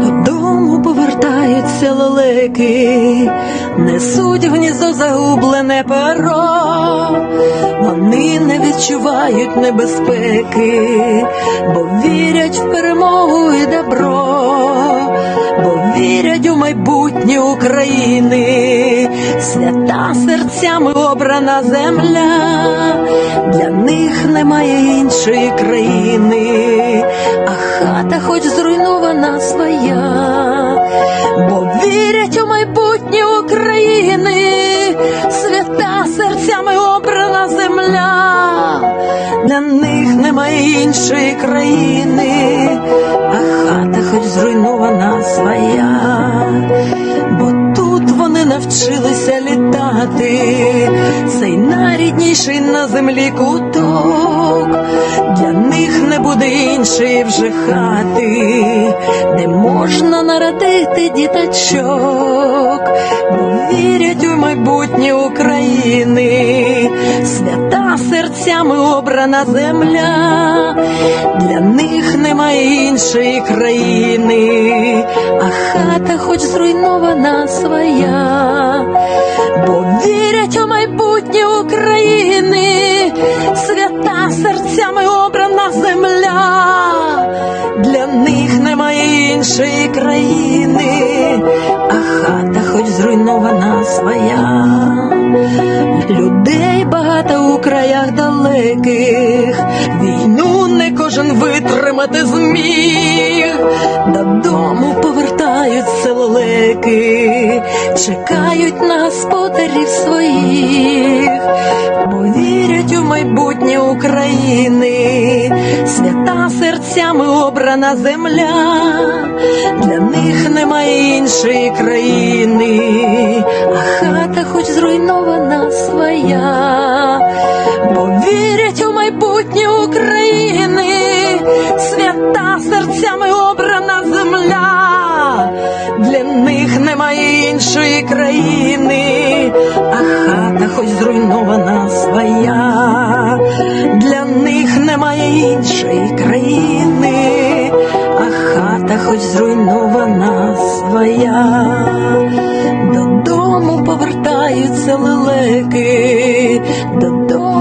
Додому повертаються лелеки, несуть в гніздо загублене перо, вони не відчувають небезпеки, бо вірять в перемогу і добро, бо вірять у майбутнє України, свята серцями обрана земля, для них немає іншої країни, а хата хоч зруйнована своя, бо вірять у майбутнє України, свята серцями обрана земля, для них немає іншої країни, а хата хоч зруйнована своя, літати, цей найрідніший на землі куток, для них не буде іншої вже хати, де можна народити діточок, бо вірять у майбутнє України, свята серцями обрана земля, для них немає іншої країни, а хата хоч зруйнована своя, іншої країни, а хата хоч зруйнована своя. Людей багато у краях далеких, війну не кожен витримати зміг, додому повертаються лелеки, чекають на господарів своїх, бо вірять у майбутнє України, серцями обрана земля, для них немає іншої країни, а хата хоч зруйнована своя, бо вірять у майбутнє України, свята серцями обрана земля, для них немає іншої країни, а хата хоч зруйнована своя, для них немає іншої хоч зруйнована своя, додому повертаються лелеки, додому.